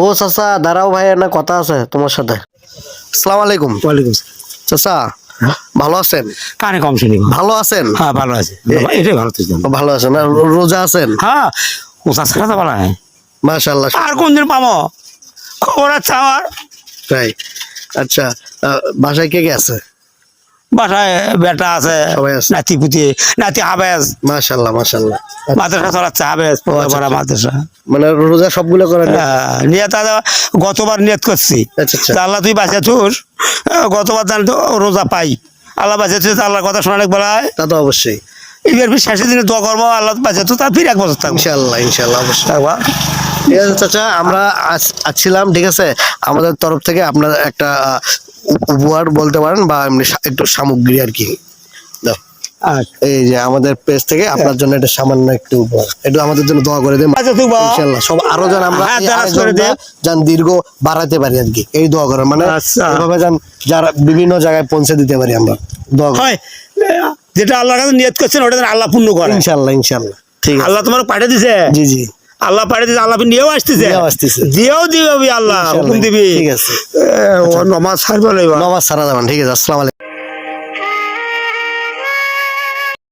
ও চাচা দাঁড়াও ভাই না কথা আছে তোমার সাথে। আসসালামু আলাইকুম। ওয়ালাইকুম চাচা ভালো আছেন? কানে কম শুনি। ভালো আছেন? হ্যাঁ ভালো আছে। এটাই ভালো ভালো আছেন। আর রোজা আছেন? হ্যাঁ হয় মাশাল্লাহ আর কোনদিন পাবো? খবর আছে আমার। তাই। আচ্ছা বাসায় কে কে আছে? বাসায় বেটা আছে নাতি পুতি নাতি হাবেজ মাশাল্লাহ মাশাল্লাহ। মাদ্রাসা চালাচ্ছে হাবেজ আচ্ছা, পড়া আচ্ছা। মাদ্রাসা। মানে রোজা সবগুলো করেন না? হ্যাঁ, নিয়ত আদা- গতবার নিয়ত করছি। আচ্ছা আচ্ছা। আল্লাহ তুই বাঁচে তুর গতবার জানি রোজা পাই। আল্লাহ বাঁচে তুই আল্লাহর কথা শোনা বলা হয়। তা তো অবশ্যই। এবার শেষের দিনে দোয়া করব আল্লাহ বাঁচে তো তার ফির এক বছর থাকব। ইনশাল্লাহ ইনশাল্লাহ অবশ্যই। থাকবা ঠিক আছে চাচা আমরা আসছিলাম ঠিক আছে? আমাদের তরফ থেকে আপনার একটা উপহার বলতে পারেন বা এমনি একটু সামগ্রী আর কি। আচ্ছা। এই যে আমাদের পেজ থেকে আপনার জন্য এটা সামান্য একটু উপহার। একটু আমাদের জন্য দোয়া করে দেন। আচ্ছা সব। আরও যেন আমরা হ্যাঁ। যেন দীর্ঘ বাড়াতে পারি আর কি। এই দোয়া করেন। মানে আচ্ছা। এভাবে যেন যারা বিভিন্ন জায়গায় পৌঁছে দিতে পারি আমরা। দোয়া হয়। যেটা আল্লাহর কাছে নিয়ত করছেন ওটা আল্লাহ পূর্ণ করে। ইনশাল্লাহ ইনশাল্লাহ। ঠিক আল্লাহ তোমার পাঠিয়ে দিছে। জি জি। আল্লাহ পাড়ে আল্লাহ নিয়েও আসতেছে। দিয়েও দিবি আল্লাহ। হুকুম দিবি। নমাজ ছাড়বে নমাজ সারা যাবেন। ঠিক আছে আসসালামু